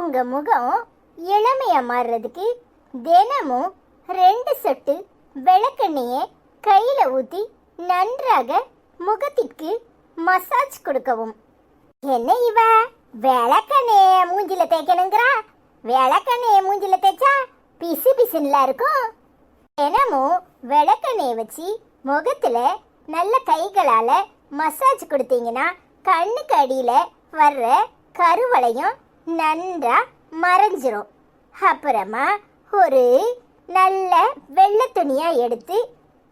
உங்க முகம் இளமையா மாறுறதுக்கு தினமும் ரெண்டு சொட்டு விளக்கெண்ணெய கையில ஊத்தி நன்றாக முகத்திற்கு மசாஜ் கொடுக்கவும். என்ன இவ? விளக்கெண்ணெய மூஞ்சில தேய்க்கணுங்கிறா? விளக்கெண்ணெய மூஞ்சில தேய்ச்சா பிசு பிசுன்ல இருக்கும்? தினமும் விளக்கெண்ணெய வச்சு முகத்துல நல்ல கைகளால மசாஜ் கொடுத்தீங்கன்னா கண்ணுக்கு அடியில வர்ற கருவளையும் நன்றா மறைஞ்சிரும். அப்புறமா ஒரு நல்ல வெள்ளை துணியா எடுத்து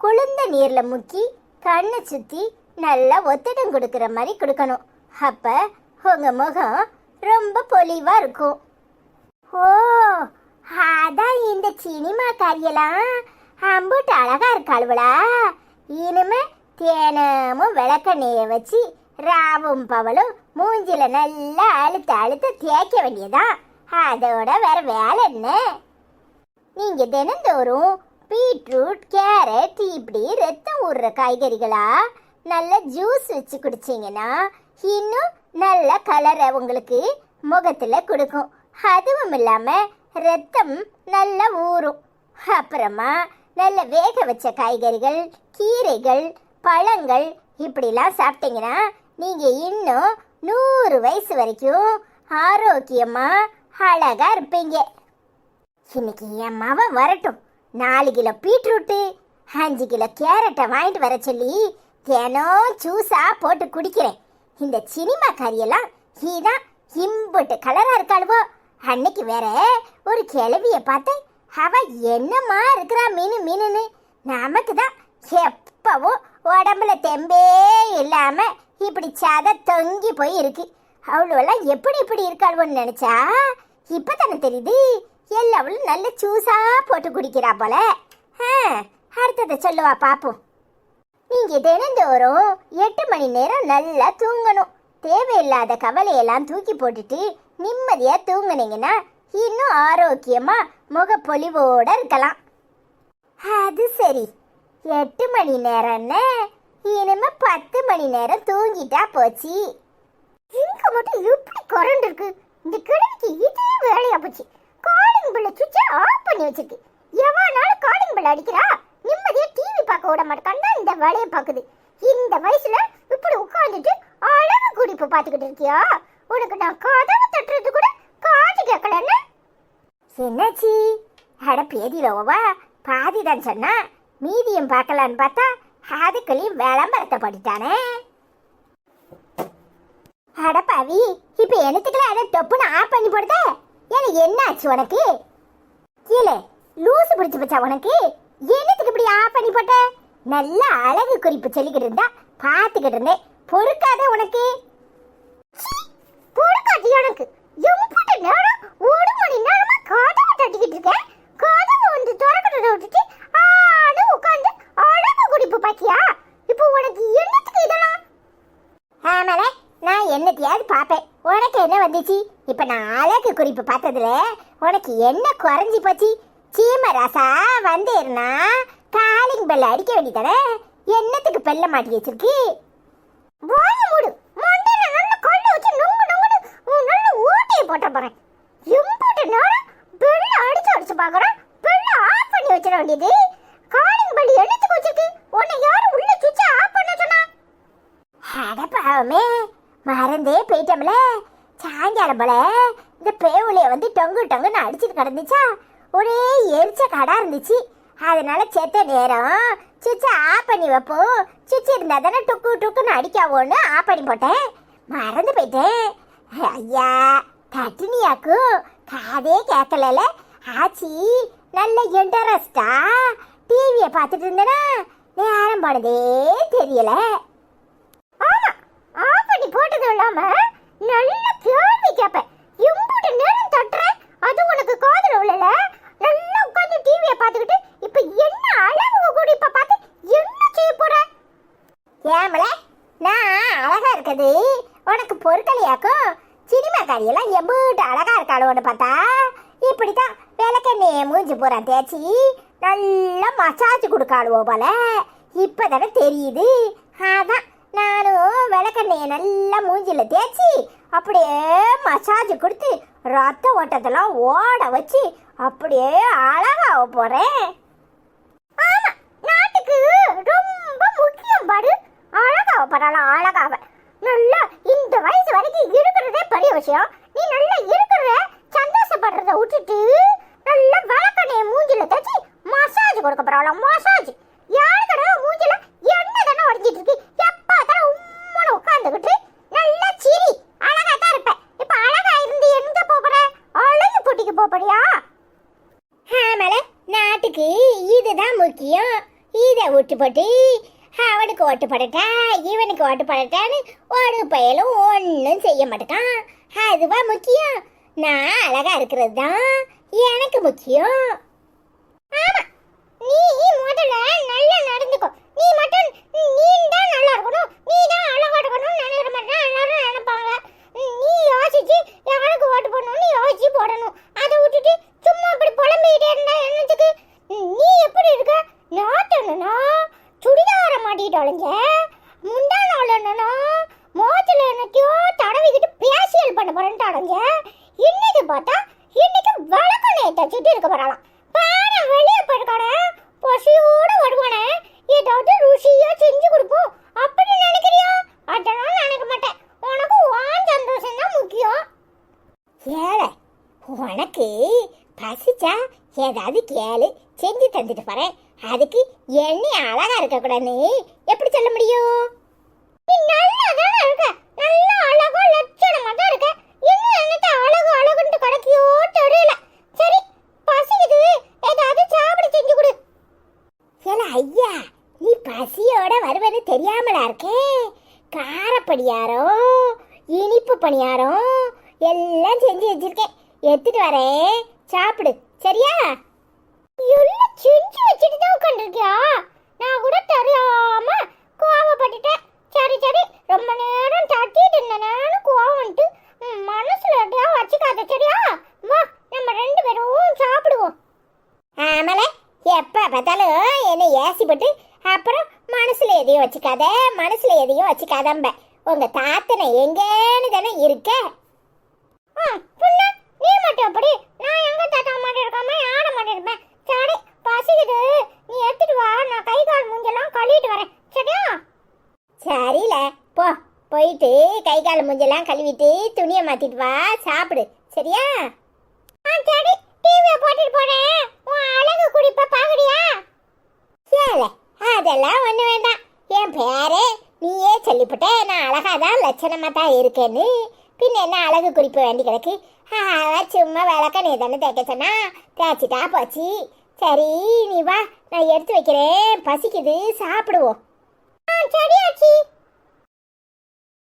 குளிர்ந்த நீர்ல முக்கி கண்ணை சுத்தி நல்லா ஒத்திடம் கொடுக்குற மாதிரி கொடுக்கணும். அப்ப உங்க முகம் ரொம்ப பொலிவா இருக்கும். ஓ அதான் இந்த சினிமா காரியெல்லாம். அம்புட்டு அழகா இருக்காளுவளா இனிமே தினமும் விளக்கெண்ணையை வச்சு ராவும் பவளும் மூஞ்சில நல்லா அழுத்த அழுத்த தேய்க்க வேண்டியதான் அதோட வேற வேலை என்ன? நீங்க தினந்தோறும் பீட்ரூட் கேரட் இப்படி ரத்தம் ஊடுற காய்கறிகளா? நல்ல ஜூஸ் வச்சு குடிச்சிங்கன்னா இன்னும் நல்ல கலரை உங்களுக்கு முகத்துல கொடுக்கும். அதுவும் இல்லாம ரத்தம் நல்லா ஊறும். அப்புறமா நல்ல வேக வச்ச காய்கறிகள் கீரைகள் பழங்கள் இப்படிலாம் சாப்பிட்டீங்கன்னா நீங்கள் இன்னும் நூறு வயசு வரைக்கும் ஆரோக்கியமா அழகா இருப்பீங்க. இன்னைக்கு என் மவன் வரட்டும். நாலு கிலோ பீட்ரூட்டு அஞ்சு கிலோ கேரட்டை வாங்கிட்டு வர சொல்லி தினம் ஜூஸா போட்டு குடிக்கிறேன். இந்த சினிமா கறியெல்லாம் இதான் இம்புட்டு கலரா இருக்காளுவோ. அன்னைக்கு வேற ஒரு கிளவிய பார்த்தேன். அவ என்னமா இருக்கிறா மீனு மீனுன்னு. நமக்கு தான் எப்பவும் உடம்புல தெம்பே இல்லாம இப்படி சத தொங்கி போய் இருக்கு. அவ்வளோலாம் எப்படி இப்படி இருக்காளுவோன்னு நினச்சா? இப்போ தானே தெரியுது எல்லாவளும் நல்ல சூஸாக போட்டு குடிக்கிறா போல. ஆ, அடுத்ததை சொல்லுவா பாப்போம். நீங்கள் தினந்தோறும் எட்டு மணி நேரம் நல்லா தூங்கணும். தேவையில்லாத கவலையெல்லாம் தூக்கி போட்டுட்டு நிம்மதியாக தூங்குனீங்கன்னா இன்னும் ஆரோக்கியமாக முகப்பொலிவோடு இருக்கலாம். அது சரி. எட்டு மணி நேரம்னு இனிமே பத்து மணி நேரம் தூங்கிட்டா போச்சு. இங்க மட்டும் இப்படி கரண்ட் இருக்கு. இந்த கிழமைக்கு இதே வேலையா போச்சு. காலிங் பில்ல சுவிட்சை ஆஃப் பண்ணி வச்சிருக்கு. எவனாலும் காலிங் பில் அடிக்கிறா? நிம்மதியா டிவி பார்க்க விட மாட்டான்னா இந்த வேலையை பார்க்குது. இந்த வயசுல இப்படி உட்காந்துட்டு அழகு குடிப்பு பார்த்துக்கிட்டு இருக்கியா? உனக்கு நான் கதவு தட்டுறது கூட காது கேட்கலன்னு? என்னச்சி? அட பேதிலோவா? பாதி தான் சொன்னா. மீதியும் பார்க்கலான்னு பார்த்தா அதுக்குள்ளேயும் விளம்பரத்தை படிட்டானே அட இப்ப எனத்துக்குலாம் அதை டொப்புன்னு ஆஃப் பண்ணி போடுத? எனக்கு என்ன ஆச்சு உனக்கு? கீழே லூசு பிடிச்சு போச்சா உனக்கு? என்னத்துக்கு இப்படி ஆஃப் பண்ணி போட்ட? நல்ல அழகு குறிப்பு சொல்லிக்கிட்டு இருந்தா பார்த்துக்கிட்டு இருந்தேன். பொறுக்காத உனக்கு. பொறுக்காட்டி எனக்கு எம்புட்டு நேரம் ஒரு மணி நேரமா கதவு தட்டிக்கிட்டு இருக்கேன் கதவு வந்து திறக்கிறத விட்டுட்டு ஆடு உட்காந்து அழகு குடிப்பு பாத்தியா இப்போ உனக்கு என்னத்துக்கு இதெல்லாம் ஆமால நான் என்னத்தையாவது பார்ப்பேன் உனக்கு என்ன வந்துச்சு இப்ப நான் அழகு குறிப்பு பார்த்ததுல உனக்கு என்ன குறைஞ்சி போச்சு? சீமராசா வந்தேர்னா காலிங் பெல் அடிக்க வேண்டியதானே? என்னத்துக்கு பெல்ல மாட்டி வச்சிருக்கு? வாய மூடு. மண்டையில நல்ல கல்லு வச்சு நொங்கு நொங்குன்னு உன் நல்ல ஊட்டியை போட்ட போறேன். எம்புட்டு நேரம் பெல்ல அடிச்சு அடிச்சு பாக்குறோம் பெல்ல ஆஃப் பண்ணி வச்சிட வேண்டியது. காலிங் பெல் என்னத்துக்கு வச்சிருக்கு? உன்னை யாரும் உள்ள சுவிட்சை ஆஃப் பண்ண சொன்னா. அட பாவமே. மறந்தே போயிட்டோம்ல. சாயங்காலம் போல இந்த பேவுலைய வந்து டொங்கு டொங்குன்னு அடிச்சிட்டு கிடந்துச்சா? ஒரே எரிச்ச கடா இருந்துச்சு. அதனால செத்த நேரம் சுவிட்சை ஆஃப் பண்ணி வைப்போம் சுவிட்ச் இருந்தால் தானே டுக்கு டுக்குன்னு அடிக்காவோன்னு ஆஃப் பண்ணி போட்டேன். மறந்து போயிட்டேன். ஐயா கட்டினியாக்கு காதே கேட்கல ஆச்சி நல்ல இன்ட்ரெஸ்டா டிவியை பார்த்துட்டு இருந்தேனா? நேரம் போனதே தெரியல. ஆமா ஆஃப் பண்ணி போட்டது இல்லாம நல்ல கேப்ப. கேட்பேன் நேரம் தட்டுற? அது உனக்கு காதல உள்ளல நல்லா உட்கார்ந்து டிவிய பாத்துக்கிட்டு இப்ப என்ன அழகு கூட இப்ப பார்த்து என்ன செய்ய போற? ஏமல நான் அழகா இருக்குது. உனக்கு பொருட்களையாக்கும் சினிமா காரியெல்லாம் எம்பிட்டு அழகா இருக்காளோன்னு பார்த்தா? இப்படித்தான் விளக்கெண்ணே மூஞ்சி பூரா தேய்ச்சி நல்லா மசாஜ் கொடுக்காளுவோ போல. இப்பதானே தெரியுது. அதான் நானும் விளக்கெண்ணையை நல்லா மூஞ்சில தேய்ச்சி அப்படியே மசாஜ் கொடுத்து ரத்த ஓட்டத்தெல்லாம் ஓட வச்சு அப்படியே அழகாக போகிறேன் நாட்டுக்கு ரொம்ப முக்கியம் பாடு அழகாக பரவாயில்ல அழகாவ. நல்லா இந்த வயசு வரைக்கும் இருக்கிறதே பெரிய விஷயம். நீ நல்லா இருக்கிற சந்தோஷப்படுறத விட்டுட்டு நல்லா விளக்கணைய மூஞ்சில தச்சு மசாஜ் கொடுக்க பரவாயில்ல மசாஜ் யாரு கடை மூஞ்சில எண்ணெய் தானே உடஞ்சிட்டு இருக்கு எப்ப தான் உம்மன உட்காந்துக்கிட்டு நல்லா சிரி அழகா தான் இருப்ப இப்ப அழகா இருந்து எங்க போற அழகு போட்டிக்கு போறியா ஆமால நாட்டுக்கு இதுதான் முக்கியம் இதை போட்டு அவனுக்கு ஓட்டு போடட்டா இவனுக்கு ஓட்டு போடட்டான்னு ஒரு பயலும் ஒன்றும் செய்ய மாட்டேக்கான். அதுவா முக்கியம். நான் அழகா இருக்கிறது தான் எனக்கு முக்கியம். ஆமா நீ முதல்ல நல்லா நடந்துக்கோ. நீ மட்டும் நீ தான் நல்லா இருக்கணும். நீ தான் அழகா இருக்கணும்னு நினைக்கிற மாதிரி தான் எல்லாரும் நினைப்பாங்க. நீ யோசிச்சு யாருக்கு ஓட்டு போடணும்னு யோசி போடணும் அதை விட்டுட்டு சும்மா இப்படி புலம்பிக்கிட்டே இருந்தா என்னத்துக்கு நீ எப்படி இருக்க நாட்டணும்னா சுடிதார மாட்டிட்டு ஒழிஞ்ச முந்தான என்னன்னா மோத்துல என்னத்தையோ தடவிக்கிட்டு பேசியல் பண்ண போறேன்ட்டு அடைஞ்ச இன்னைக்கு பார்த்தா இன்னைக்கு தச்சிட்டு தச்சுட்டு இருக்க போறாளாம். பாரு வெளியே போயிருக்கானே பசியோட வருவானே ஏதாவது ருசியா செஞ்சு கொடுப்போம் அப்படி நினைக்கிறியா? அதெல்லாம் நினைக்க மாட்டேன். உனக்கு வான் சந்தோஷம் தான் முக்கியம். ஏழை உனக்கு பசிச்சா ஏதாவது கேளு. செஞ்சு தந்துட்டு போறேன். அதுக்கு எண்ணி அழகா இருக்கக்கூடாதுன்னு எப்படி சொல்ல முடியும்? நீ நல்லா இருக்க. நல்லா அழகா லட்சணமா தான் இருக்க. இன்னும் அழகு அழகுன்ட்டு கிடைக்கியோ தெரியல. சரி பசிக்குது ஏதாவது சாப்பிட செஞ்சு கொடு. ஏல ஐயா நீ பசியோட வருவேன்னு தெரியாமலா இருக்கே? காரப்படியாரம் இனிப்பு பணியாரம் எல்லாம் செஞ்சு வச்சிருக்கேன். எடுத்துட்டு வரேன் சாப்பிடு. சரியா? எல்லாம் செஞ்சு வச்சுட்டு தான் உட்காந்துருக்கியா நான் கூட தெரியாம கோவப்பட்டுட்டேன் சரி சரி ரொம்ப நேரம் தட்டிட்டு இருந்தேன்னு கோவம் வந்துட்டு ம், மனசுல எப்படியா வச்சுக்காத சரியா வா நம்ம ரெண்டு பேரும் சாப்பிடுவோம் ஆமல எப்ப பார்த்தாலும் என்ன ஏசி போட்டு அப்புறம் மனசுல எதையும் வச்சுக்காத மனசுல எதையும் வச்சுக்காதம்ப. உங்க தாத்தனை எங்கேன்னு தானே இருக்க. ஆ, நீ மட்டும் அப்படி. நான் எங்க தாத்தா மாட்டே இருக்காம ஆட மாட்டே இருப்பேன் சரி பசிக்குது. நீ எடுத்துட்டு வா. நான் கை கால் மூஞ்செல்லாம் கழுவிட்டு வரேன். சரியா? சரியில போ போயிட்டு கை கால் மூஞ்செல்லாம் கழுவிட்டு துணியை மாத்திட்டு வா. சாப்பிடு. சரியா? ஆ சரி. டிவியை போட்டுட்டு போறேன். உன் அழகு குடிப்ப பாக்குறியா ஏல அதெல்லாம் ஒண்ணு வேண்டாம். என் பேரே நீயே சொல்லிவிட்ட நான் அழகாக தான் லட்சணமாக தான் இருக்கேன்னு. பின்ன என்ன அழகு குறிப்பு வேண்டி கிடக்கு? ஆஹா சும்மா விளக்க நீ தானே தேய்க்க சொன்னா? தேய்ச்சிட்டா போச்சு. சரி நீ வா நான் எடுத்து வைக்கிறேன். பசிக்குது சாப்பிடுவோம். ஆ சரி ஆச்சி